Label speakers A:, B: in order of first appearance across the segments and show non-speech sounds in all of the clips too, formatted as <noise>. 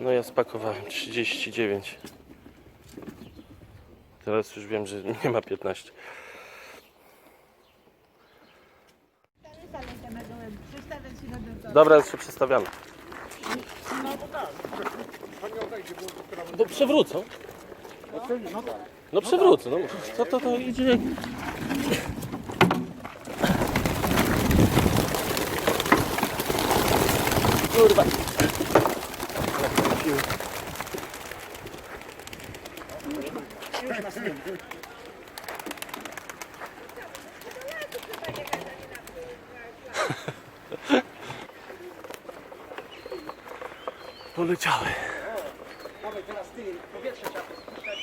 A: No ja spakowałem 39. Teraz już wiem, że <laughs> nie ma 15. Dobra, już się przestawiamy. No przewrócą. No przewrócą. No, to, to, to idzie. Kurwa. <laughs> Poleciały.
B: Dawaj teraz ty, powietrze trzeba spuszczać.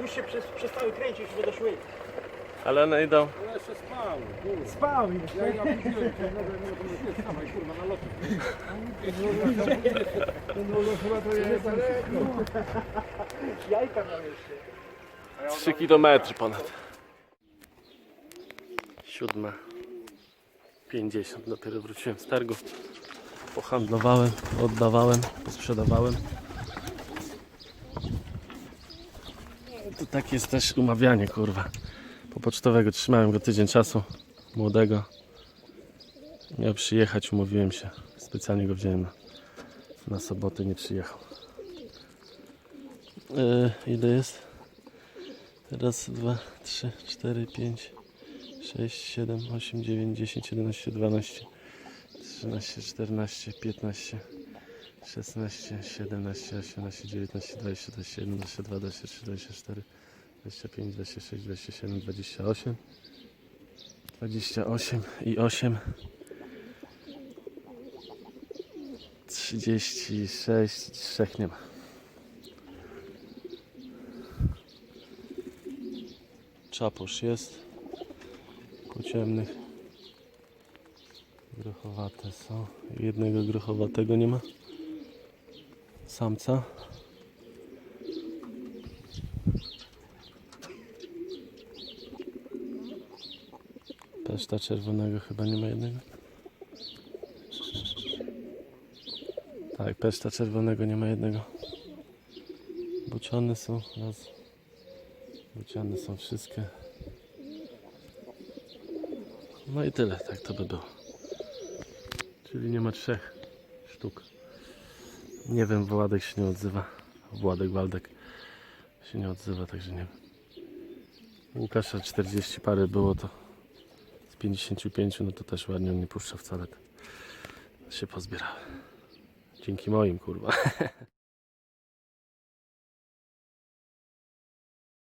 B: Już się przez, przestały kręcić, już będą szły.
A: Ale one idą.
C: Ja jeszcze spał, kurwa.
B: Spał już.
C: Ja ja kurwa, na lotu.
B: Chyba to jest Jajka miał jeszcze.
A: 3 km ponad. Siódma. 50. Dopiero wróciłem z targu. Pohandlowałem, oddawałem, posprzedawałem. To tak jest też umawianie, kurwa. Popocztowego trzymałem go tydzień czasu. Młodego. Miał przyjechać, umówiłem się. Specjalnie go wziąłem na, na sobotę, nie przyjechał. Yy, ile jest? Raz, dwa, trzy, cztery, pięć, sześć, siedem, osiem, dziewięć, dziesięć, jedenaście, dwanaście, trzynaście, czternaście, piętnaście, szesnaście, siedemnaście, osiemnaście, dziewiętnaście, dwadzieścia, dwadzieścia jeden, dwadzieścia dwa, dwadzieścia trzy, dwadzieścia cztery, dwadzieścia pięć, dwadzieścia sześć, dwadzieścia siedem, dwadzieścia osiem, dwadzieścia osiem i osiem, trzydzieści sześć, trzech nie ma. Czaposz jest. Po ciemnych. Grochowate są. Jednego grochowatego nie ma. Samca. Peszta czerwonego chyba nie ma jednego. Tak, peszta czerwonego nie ma jednego. Bociany są raz. Bociany są wszystkie. No i tyle, tak to by było. Czyli nie ma trzech sztuk. Nie wiem, Władek się nie odzywa. Władek, Waldek się nie odzywa, także nie wiem. Łukasza 40 parę było to 55, no to też ładnie on nie puszcza wcale. Się pozbierały. Dzięki moim, kurwa. <laughs>